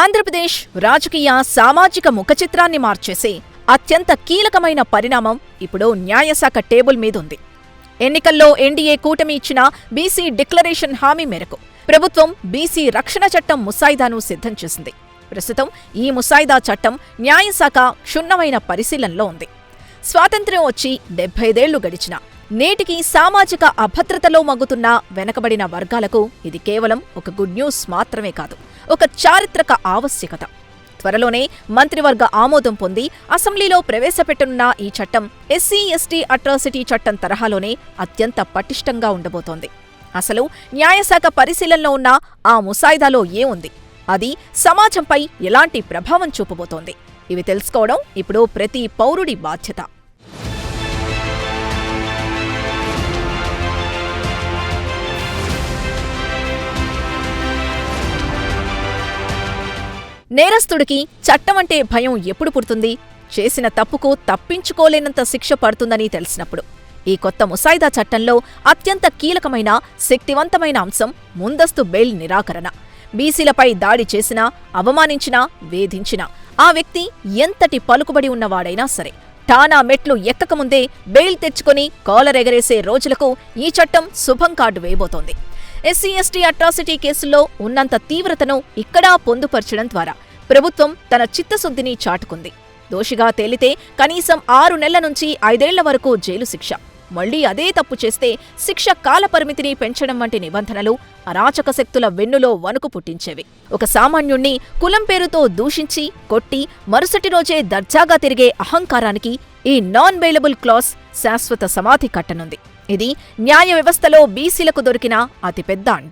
ఆంధ్రప్రదేశ్ రాజకీయ సామాజిక ముఖచిత్రాన్ని మార్చేసే అత్యంత కీలకమైన పరిణామం ఇప్పుడు న్యాయశాఖ టేబుల్ మీదుంది. ఎన్నికల్లో ఎన్డీఏ కూటమి ఇచ్చిన బీసీ డిక్లరేషన్ హామీ మేరకు ప్రభుత్వం బీసీ రక్షణ చట్టం ముసాయిదాను సిద్ధం చేసింది. ప్రస్తుతం ఈ ముసాయిదా చట్టం న్యాయశాఖ క్షుణ్ణమైన పరిశీలనలో ఉంది. స్వాతంత్ర్యం వచ్చి డెబ్బైదేళ్ళు గడిచినా నేటికి సామాజిక అభద్రతలో మగ్గుతున్న వెనకబడిన వర్గాలకు ఇది కేవలం ఒక గుడ్ న్యూస్ మాత్రమే కాదు ఒక చారిత్రక ఆవశ్యకత. త్వరలోనే మంత్రివర్గ ఆమోదం పొంది అసెంబ్లీలో ప్రవేశపెట్టనున్న ఈ చట్టం ఎస్సీ ఎస్టీ అట్రాసిటీ చట్టం తరహాలోనే అత్యంత పటిష్టంగా ఉండబోతోంది. అసలు న్యాయశాఖ పరిశీలనలో ఉన్న ఆ ముసాయిదాలో ఏముంది అది సమాజంపై ఎలాంటి ప్రభావం చూపబోతోంది? ఇవి తెలుసుకోవడం ఇప్పుడు ప్రతి పౌరుడి బాధ్యత. నేరస్తుడికి చట్టమంటే భయం ఎప్పుడు పుడుతుంది? చేసిన తప్పుకు తప్పించుకోలేనంత శిక్ష పడుతుందని తెలిసినప్పుడు. ఈ కొత్త ముసాయిదా చట్టంలో అత్యంత కీలకమైన శక్తివంతమైన అంశం ముందస్తు బెయిల్ నిరాకరణ. బీసీలపై దాడి చేసినా అవమానించినా వేధించినా ఆ వ్యక్తి ఎంతటి పలుకుబడి ఉన్నవాడైనా సరే టానా మెట్లు ఎక్కకముందే బెయిల్ తెచ్చుకొని కాలరెగరేసే రోజులకు ఈ చట్టం శుభం కార్డు వేయబోతోంది. ఎస్సీ ఎస్టీ అట్రాసిటీ కేసుల్లో ఉన్నంత తీవ్రతను ఇక్కడా పొందుపరచడం ద్వారా ప్రభుత్వం తన చిత్తశుద్ధిని చాటుకుంది. దోషిగా తేలితే కనీసం ఆరు నెలల నుంచి ఐదేళ్ళ వరకు జైలు శిక్ష. మళ్ళీ అదే తప్పు చేస్తే శిక్ష కాలపరిమితిని పెంచడం వంటి నిబంధనలు అరాచక శక్తుల వెన్నులో వణుకు పుట్టించేవి. ఒక సామాన్యుణ్ణి కులం పేరుతో దూషించి కొట్టి మరుసటి రోజే దర్జాగా తిరిగే అహంకారానికి ఈ నాన్ బెయిలబుల్ క్లాస్ శాశ్వత సమాధి కట్టనుంది. ఇది న్యాయ వ్యవస్థలో బీసీలకు దొరికిన అతిపెద్ద అండ.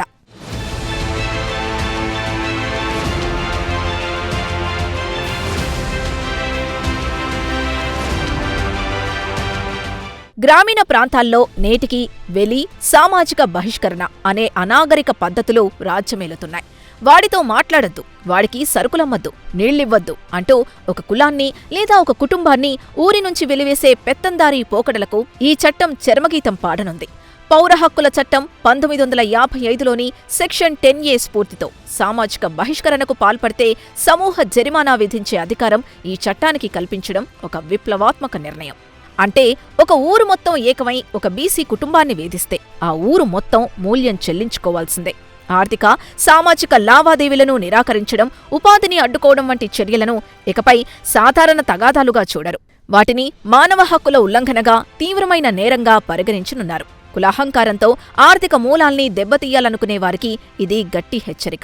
గ్రామీణ ప్రాంతాల్లో నేటికి వెలి సామాజిక బహిష్కరణ అనే అనాగరిక పద్ధతులు రాజ్యమేలుతున్నాయి. వాడితో మాట్లాడద్దు వాడికి సరుకులమ్మద్దు నీళ్ళివ్వద్దు అంటూ ఒక కులాన్ని లేదా ఒక కుటుంబాన్ని ఊరి నుంచి వెలివేసే పెత్తందారీ పోకడలకు ఈ చట్టం చర్మగీతం పాడనుంది. పౌర హక్కుల చట్టం పంతొమ్మిది వందల యాభై ఐదులోని సెక్షన్ టెన్ ఏ స్ఫూర్తితో సామాజిక బహిష్కరణకు పాల్పడితే సమూహ జరిమానా విధించే అధికారం ఈ చట్టానికి కల్పించడం ఒక విప్లవాత్మక నిర్ణయం. అంటే ఒక ఊరు మొత్తం ఏకమై ఒక బీసీ కుటుంబాన్ని వేధిస్తే ఆ ఊరు మొత్తం మూల్యం చెల్లించుకోవాల్సిందే. ఆర్థిక సామాజిక లావాదేవీలను నిరాకరించడం ఉపాధిని అడ్డుకోవడం వంటి చర్యలను ఇకపై సాధారణ తగాదాలుగా చూడరు. వాటిని మానవ హక్కుల ఉల్లంఘనగా తీవ్రమైన నేరంగా పరిగణించనున్నారు. కులాహంకారంతో ఆర్థిక మూలాల్ని దెబ్బతీయాలనుకునే వారికి ఇది గట్టి హెచ్చరిక.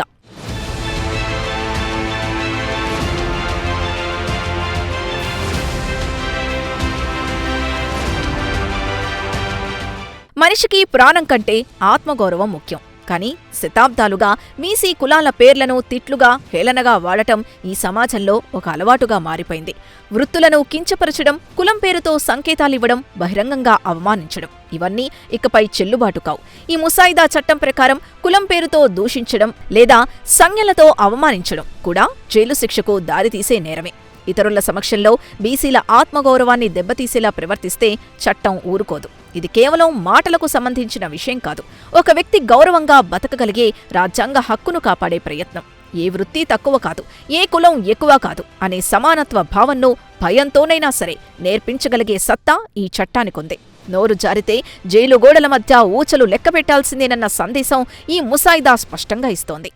మనిషికి ప్రాణం కంటే ఆత్మగౌరవం ముఖ్యం. కానీ శతాబ్దాలుగా మీసీ కులాల పేర్లను తిట్లుగా హేళనగా వాడటం ఈ సమాజంలో ఒక అలవాటుగా మారిపోయింది. వృత్తులను కించపరచడం కులం పేరుతో సంకేతాలివ్వడం బహిరంగంగా అవమానించడం. ఇవన్నీ ఇకపై చెల్లుబాటు కావు. ఈ ముసాయిదా చట్టం ప్రకారం కులం పేరుతో దూషించడం లేదా సంజ్ఞలతో అవమానించడం కూడా జైలు శిక్షకు దారితీసే నేరమే. ఇతరుల సమక్షంలో బీసీల ఆత్మగౌరవాన్ని దెబ్బతీసేలా ప్రవర్తిస్తే చట్టం ఊరుకోదు. ఇది కేవలం మాటలకు సంబంధించిన విషయం కాదు. ఒక వ్యక్తి గౌరవంగా బతకగలిగే రాజ్యాంగ హక్కును కాపాడే ప్రయత్నం. ఏ వృత్తి తక్కువ కాదు ఏ కులం ఎక్కువ కాదు అనే సమానత్వ భావన్ను భయంతోనైనా సరే నేర్పించగలిగే సత్తా ఈ చట్టానికుంది నోరు జారితే జైలు గోడల మధ్య ఊచలు లెక్కపెట్టాల్సిందేనన్న సందేశం ఈ ముసాయిదా స్పష్టంగా ఇస్తోంది.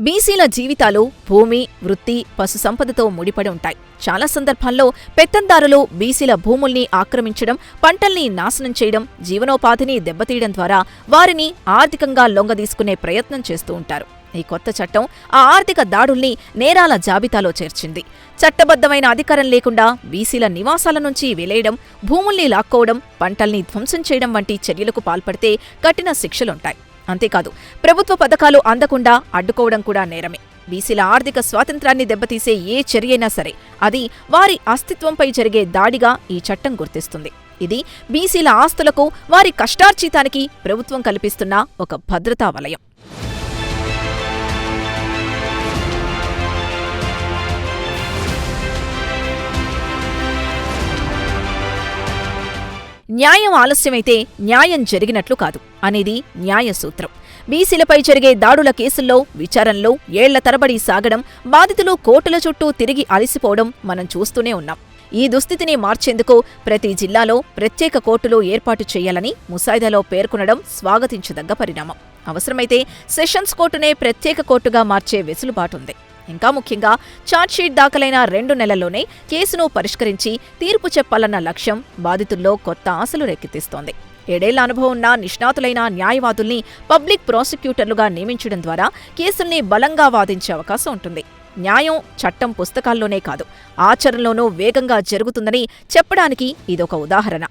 బీసీల జీవితాలు భూమి వృత్తి పశు సంపదతో ముడిపడి ఉంటాయి. చాలా సందర్భాల్లో పెత్తందారులు బీసీల భూముల్ని ఆక్రమించడం పంటల్ని నాశనం చేయడం జీవనోపాధిని దెబ్బతీయడం ద్వారా వారిని ఆర్థికంగా లొంగదీసుకునే ప్రయత్నం చేస్తూ ఉంటారు. ఈ కొత్త చట్టం ఆ ఆర్థిక దాడుల్ని నేరాల జాబితాలో చేర్చింది. చట్టబద్ధమైన అధికారం లేకుండా బీసీల నివాసాల నుంచి వెలేయడం భూముల్ని లాక్కోవడం పంటల్ని ధ్వంసం చేయడం వంటి చర్యలకు పాల్పడితే కఠిన శిక్షలుంటాయి. అంతేకాదు ప్రభుత్వ పథకాలు అందకుండా అడ్డుకోవడం కూడా నేరమే. బీసీల ఆర్థిక స్వాతంత్రాన్ని దెబ్బతీసే ఏ చర్యైనా సరే అది వారి అస్తిత్వంపై జరిగే దాడిగా ఈ చట్టం గుర్తిస్తుంది. ఇది బీసీల ఆస్తులకు వారి కష్టార్జితానికి ప్రభుత్వం కల్పిస్తున్న ఒక భద్రతా వలయం. న్యాయం ఆలస్యమైతే న్యాయం జరిగినట్లు కాదు అనేది న్యాయ సూత్రం బీసీలపై జరిగే దాడుల కేసుల్లో విచారణలో ఏళ్ళ తరబడి సాగడం బాధితులు కోర్టుల చుట్టూ తిరిగి అలసిపోవడం మనం చూస్తూనే ఉన్నాం. ఈ దుస్థితిని మార్చేందుకు ప్రతి జిల్లాలో ప్రత్యేక కోర్టులు ఏర్పాటు చేయాలని ముసాయిదాలో పేర్కొనడం స్వాగతించదగ్గ పరిణామం. అవసరమైతే సెషన్స్ కోర్టునే ప్రత్యేక కోర్టుగా మార్చే వెసులుబాటుంది ఇంకా ముఖ్యంగా ఛార్జ్షీట్ దాఖలైన రెండు నెలల్లోనే కేసును పరిష్కరించి తీర్పు చెప్పాలన్న లక్ష్యం బాధితుల్లో కొత్త ఆశలు రేకెత్తిస్తోంది. ఏడేళ్ళ అనుభవం ఉన్న నిష్ణాతులైన న్యాయవాదుల్ని పబ్లిక్ ప్రాసిక్యూటర్లుగా నియమించడం ద్వారా కేసుల్ని బలంగా వాదించే అవకాశం ఉంటుంది. న్యాయం చట్టం పుస్తకాల్లోనే కాదు ఆచరణలోనూ వేగంగా జరుగుతుందని చెప్పడానికి ఇదొక ఉదాహరణ.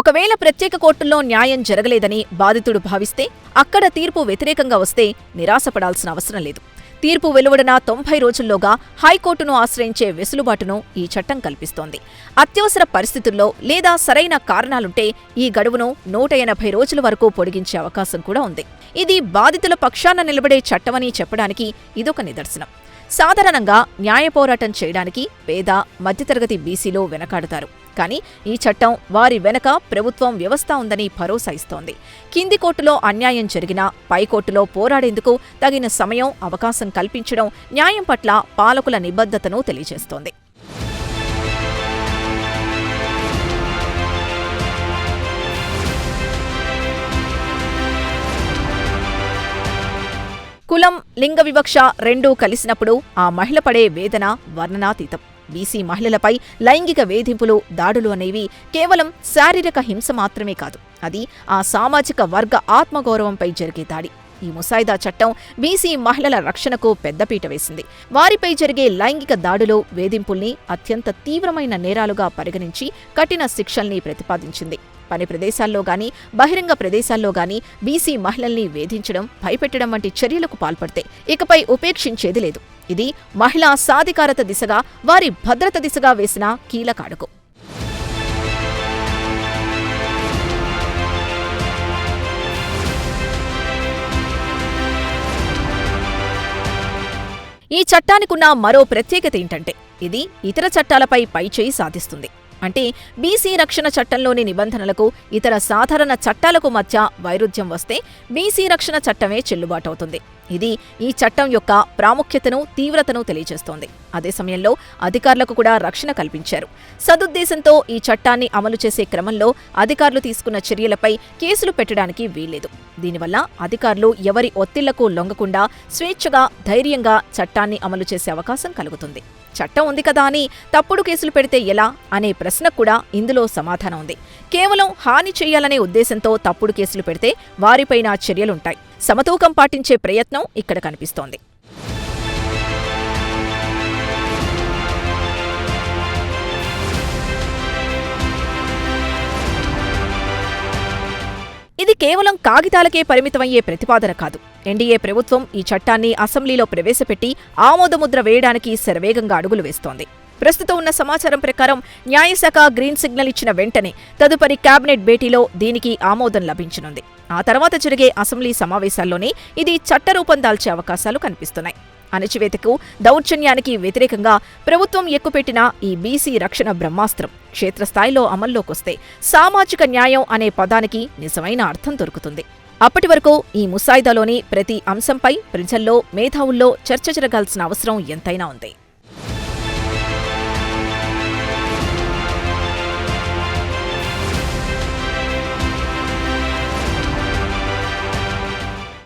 ఒకవేళ ప్రత్యేక కోర్టుల్లో న్యాయం జరగలేదని బాధితుడు భావిస్తే అక్కడ తీర్పు వ్యతిరేకంగా వస్తే నిరాశపడాల్సిన అవసరం లేదు. తీర్పు వెలువడిన తొంభై రోజుల్లోగా హైకోర్టును ఆశ్రయించే వెసులుబాటును ఈ చట్టం కల్పిస్తోంది. అత్యవసర పరిస్థితుల్లో లేదా సరైన కారణాలుంటే ఈ గడువును నూట ఎనభై రోజుల వరకు పొడిగించే అవకాశం కూడా ఉంది. ఇది బాధితుల పక్షాన నిలబడే చట్టమని చెప్పడానికి ఇదొక నిదర్శనం. సాధారణంగా న్యాయ పోరాటం చేయడానికి పేద మధ్యతరగతి బీసీలో వెనకాడతారు. కానీ ఈ చట్టం వారి వెనక ప్రభుత్వం వ్యవస్థ ఉందని భరోసా ఇస్తోంది. కింది కోర్టులో అన్యాయం జరిగినా పైకోర్టులో పోరాడేందుకు తగిన సమయం అవకాశం కల్పించడం న్యాయం పట్ల పాలకుల నిబద్ధతను తెలియజేస్తోంది. కులం లింగ వివక్ష రెండూ కలిసినప్పుడు ఆ మహిళ పడే వేదన వర్ణనాతీతం. బీసీ మహిళలపై లైంగిక వేధింపులు దాడులు అనేవి కేవలం శారీరక హింస మాత్రమే కాదు. అది ఆ సామాజిక వర్గ ఆత్మగౌరవంపై జరిగే దాడి. ఈ ముసాయిదా చట్టం బీసీ మహిళల రక్షణకు పెద్దపీట వేసింది. వారిపై జరిగే లైంగిక దాడులు వేధింపుల్ని అత్యంత తీవ్రమైన నేరాలుగా పరిగణించి కఠిన శిక్షల్ని ప్రతిపాదించింది. పని ప్రదేశాల్లో గాని బహిరంగ ప్రదేశాల్లో గాని బీసీ మహిళల్ని వేధించడం భయపెట్టడం వంటి చర్యలకు పాల్పడితే ఇకపై ఉపేక్షించేది లేదు. ఇది మహిళా సాధికారత దిశగా వారి భద్రత దిశగా వేసిన కీలక అడుగు. ఈ చట్టానికున్న మరో ప్రత్యేకత ఏంటంటే ఇది ఇతర చట్టాలపై పైచేయి సాధిస్తుంది. అంటే బీసీ రక్షణ చట్టంలోని నిబంధనలకు ఇతర సాధారణ చట్టాలకు మధ్య వైరుధ్యం వస్తే బీసీ రక్షణ చట్టమే చెల్లుబాటవుతుంది. ఇది ఈ చట్టం యొక్క ప్రాముఖ్యతను తీవ్రతను తెలియజేస్తోంది. అదే సమయంలో అధికారులకు కూడా రక్షణ కల్పించారు. సదుద్దేశంతో ఈ చట్టాన్ని అమలు చేసే క్రమంలో అధికారులు తీసుకున్న చర్యలపై కేసులు పెట్టడానికి వీల్లేదు. దీనివల్ల అధికారులు ఎవరి ఒత్తిళ్ళకు లొంగకుండా స్వేచ్ఛగా ధైర్యంగా చట్టాన్ని అమలు చేసే అవకాశం కలుగుతుంది. చట్టం ఉంది కదా అని తప్పుడు కేసులు పెడితే ఎలా? అనే ప్రశ్న కూడా ఇందులో సమాధానం ఉంది. కేవలం హాని చేయాలనే ఉద్దేశంతో తప్పుడు కేసులు పెడితే వారిపైన చర్యలుంటాయి. సమతూకం పాటించే ప్రయత్నం ఇక్కడ కనిపిస్తోంది. ఇది కేవలం కాగితాలకే పరిమితమయ్యే ప్రతిపాదన కాదు. ఎన్డీఏ ప్రభుత్వం ఈ చట్టాన్ని అసెంబ్లీలో ప్రవేశపెట్టి ఆమోదముద్ర వేయడానికి శరవేగంగా అడుగులు వేస్తోంది. ప్రస్తుతం ఉన్న సమాచారం ప్రకారం న్యాయశాఖ గ్రీన్ సిగ్నల్ ఇచ్చిన వెంటనే తదుపరి కేబినెట్ భేటీలో దీనికి ఆమోదం లభించనుంది. ఆ తర్వాత జరిగే అసెంబ్లీ సమావేశాల్లోనే ఇది చట్టరూపం దాల్చే అవకాశాలు కనిపిస్తున్నాయి. అణచివేతకు దౌర్జన్యానికి వ్యతిరేకంగా ప్రభుత్వం ఎక్కుపెట్టిన ఈ బీసీ రక్షణ బ్రహ్మాస్త్రం క్షేత్రస్థాయిలో అమల్లోకొస్తే సామాజిక న్యాయం అనే పదానికి నిజమైన అర్థం దొరుకుతుంది. అప్పటి వరకు ఈ ముసాయిదాలోని ప్రతి అంశంపై ప్రజల్లో మేధావుల్లో చర్చ జరగాల్సిన అవసరం ఎంతైనా ఉంది.